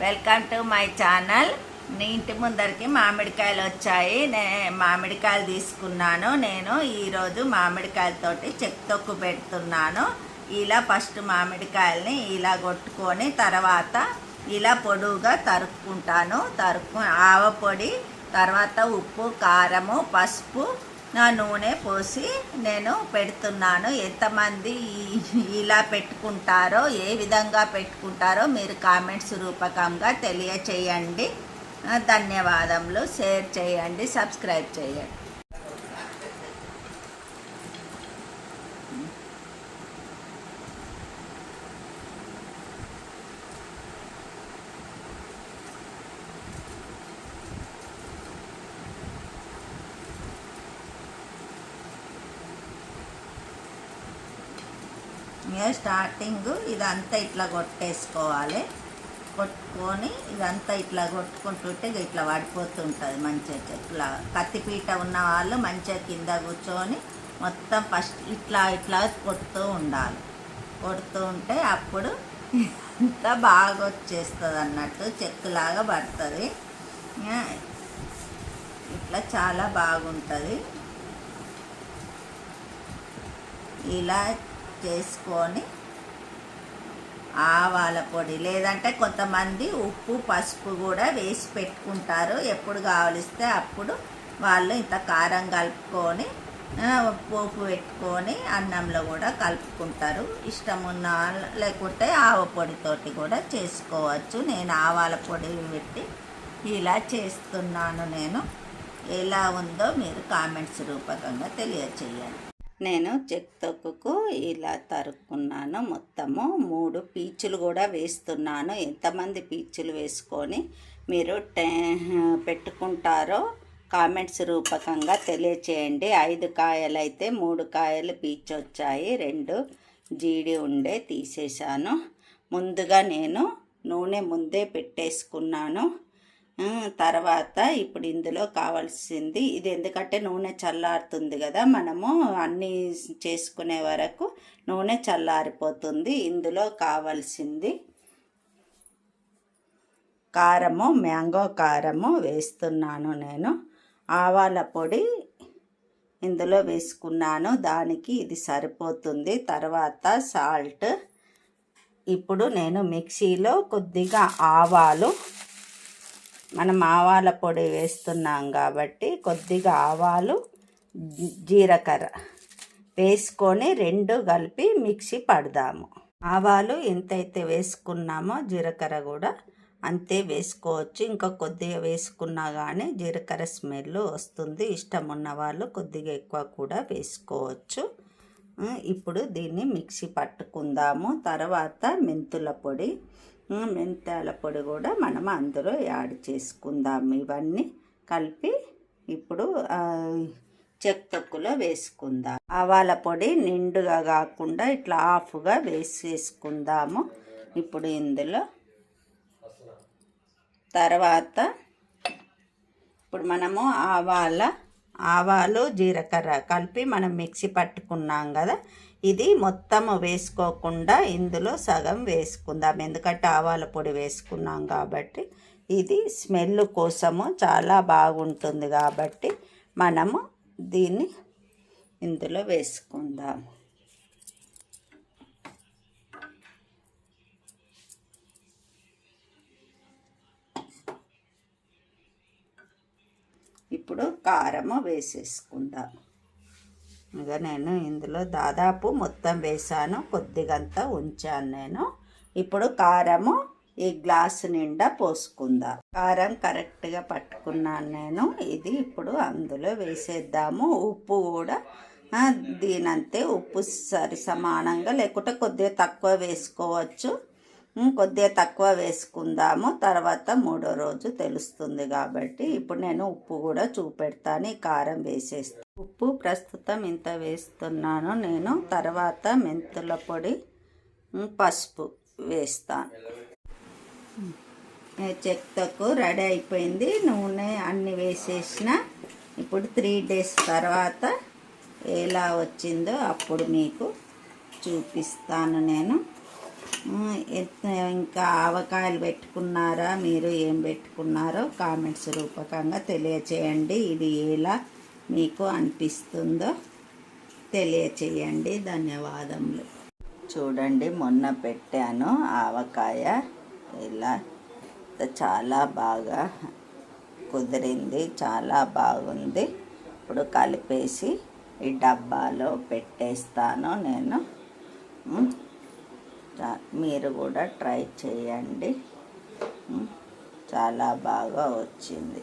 Welcome to my channel నీ ఇంటి ముందరికి మామిడికాయలు వచ్చాయి. నే మామిడికాయలు తీసుకున్నాను. నేను ఈరోజు మామిడికాయలతోటి చెక్ తొక్కు పెడుతున్నాను. ఇలా ఫస్ట్ మామిడికాయల్ని ఇలా కొట్టుకొని తర్వాత ఇలా పొడువుగా తరుక్కుంటాను. తరుక్కు ఆవ పొడి తర్వాత ఉప్పు కారము పసుపు నా నూనె పోసి నేను పెడుతున్నాను. ఎంతమంది ఇలా పెట్టుకుంటారో ఏ విధంగా పెట్టుకుంటారో మీరు కామెంట్స్ రూపకంగా తెలియచేయండి. ధన్యవాదములు. షేర్ చేయండి. సబ్స్క్రైబ్ చేయండి. ఇక స్టార్టింగ్ ఇదంతా ఇట్లా కొట్టేసుకోవాలి. కొట్టుకొని ఇదంతా ఇట్లా కొట్టుకుంటుంటే ఇట్లా పడిపోతుంటుంది మంచిగా ఇట్లా కత్తిపీట ఉన్న వాళ్ళు మంచిగా కింద కూర్చొని మొత్తం ఫస్ట్ ఇట్లా ఇట్లా కొడుతూ ఉండాలి. కొడుతూ ఉంటే అప్పుడు ఇంత బాగా వచ్చేస్తుంది అన్నట్టు చెక్కులాగా పడుతుంది. ఇట్లా చాలా బాగుంటుంది. ఇలా చేసుకొని ఆవాల పొడి లేదంటే కొంతమంది ఉప్పు పసుపు కూడా వేసి పెట్టుకుంటారు. ఎప్పుడు కావలిస్తే అప్పుడు వాళ్ళు ఇంత కారం కలుపుకొని ఉప్పు పోపు పెట్టుకొని అన్నంలో కూడా కలుపుకుంటారు. ఇష్టం ఉన్న లేకుంటే ఆవ పొడితోటి కూడా చేసుకోవచ్చు. నేను ఆవాల పొడి పెట్టి ఇలా చేస్తున్నాను నేను. ఎలా ఉందో మీరు కామెంట్స్ రూపకంగా తెలియచేయండి. నేను చెక్ తొక్కుకు ఇలా తరుక్కున్నాను. మొత్తము మూడు పీచులు కూడా వేస్తున్నాను. ఎంతమంది పీచులు వేసుకొని మీరు టే- పెట్టుకుంటారో కామెంట్స్ రూపకంగా తెలియచేయండి. ఐదు కాయలు అయితే మూడు కాయలు పీచు వచ్చాయి రెండు జీడి ఉండే తీసేశాను. ముందుగా నేను నూనె ముందే పెట్టేసుకున్నాను. తర్వాత ఇప్పుడు ఇందులో కావాల్సింది ఇది ఎందుకంటే నూనె చల్లారుతుంది కదా మనము అన్నీ చేసుకునే వరకు నూనె చల్లారిపోతుంది. ఇందులో కావాల్సింది కారము మ్యాంగో కారము వేస్తున్నాను నేను. ఆవాల పొడి ఇందులో వేసుకున్నాను. దానికి ఇది సరిపోతుంది. తర్వాత సాల్ట్. ఇప్పుడు నేను మిక్సీలో కొద్దిగా ఆవాలు మనం ఆవాల పొడి వేస్తున్నాం కాబట్టి కొద్దిగా ఆవాలు జీలకర్ర వేసుకొని రెండు కలిపి మిక్సీ పడదాము. ఆవాలు ఎంతైతే వేసుకున్నామో జీలకర్ర కూడా అంతే వేసుకోవచ్చు. ఇంకా కొద్దిగా వేసుకున్నా కానీ జీలకర్ర స్మెల్ వస్తుంది. ఇష్టం ఉన్న వాళ్ళు కొద్దిగా ఎక్కువ కూడా వేసుకోవచ్చు. ఇప్పుడు దీన్ని మిక్సీ పట్టుకుందాము. తర్వాత మెంతుల పొడి మెంతాల పొడి కూడా మనం అందులో యాడ్ చేసుకుందాము ఇవన్నీ కలిపి ఇప్పుడు ఆ, వేసుకుందాం. ఆవాల పొడి నిండుగా కాకుండా ఇట్లా ఆఫ్గా వేసేసుకుందాము. ఇప్పుడు ఇందులో తర్వాత ఇప్పుడు మనము ఆవాల ఆవాలు జీలకర్ర కలిపి మనం మిక్సీ పట్టుకున్నాం కదా. ఇది మొత్తం వేసుకోకుండా ఇందులో సగం వేసుకుందాం. ఎందుకంటే ఆవాల పొడి వేసుకున్నాం కాబట్టి ఇది స్మెల్ కోసము చాలా బాగుంటుంది కాబట్టి మనము దీన్ని ఇందులో వేసుకుందాం. ఇప్పుడు కారము వేసేసుకుందాం. ఇక నేను ఇందులో దాదాపు మొత్తం వేసాను కొద్దిగంత ఉంచాను నేను. ఇప్పుడు కారము ఈ గ్లాస్ నిండా పోసుకుందా. కారం కరెక్ట్గా పట్టుకున్నాను నేను. ఇది ఇప్పుడు అందులో వేసేద్దాము. ఉప్పు కూడా దీనంతే. ఉప్పు సరి సమానంగా లేకుంటే కొద్దిగా తక్కువ వేసుకోవచ్చు. కొద్దిగా తక్కువ వేసుకుందాము. తర్వాత మూడో రోజు తెలుస్తుంది కాబట్టి ఇప్పుడు నేను ఉప్పు కూడా చూపెడతాను. కారం వేసేస్తాను ఉప్పు ప్రస్తుతం ఇంత వేస్తున్నాను. నేను తర్వాత మెంతుల పొడి పసుపు వేస్తాను. చెక్తకు చెక్కకు రెడీ అయిపోయింది. నూనె అన్ని వేసేసిన. ఇప్పుడు త్రీ డేస్ తర్వాత ఎలా వచ్చిందో అప్పుడు మీకు చూపిస్తాను నేను. ఇంకా ఆవకాయలు పెట్టుకున్నారా? మీరు ఏం పెట్టుకున్నారో కామెంట్స్ రూపకంగా తెలియచేయండి. ఇది ఎలా మీకు అనిపిస్తుందో తెలియచేయండి. ధన్యవాదములు. చూడండి మొన్న పెట్టాను ఆవకాయ. ఇలా చాలా బాగా కుదిరింది చాలా బాగుంది. ఇప్పుడు కలిపేసి ఈ డబ్బాలో పెట్టేస్తాను నేను. మీరు కూడా ట్రై చేయండి. చాలా బాగా వచ్చింది.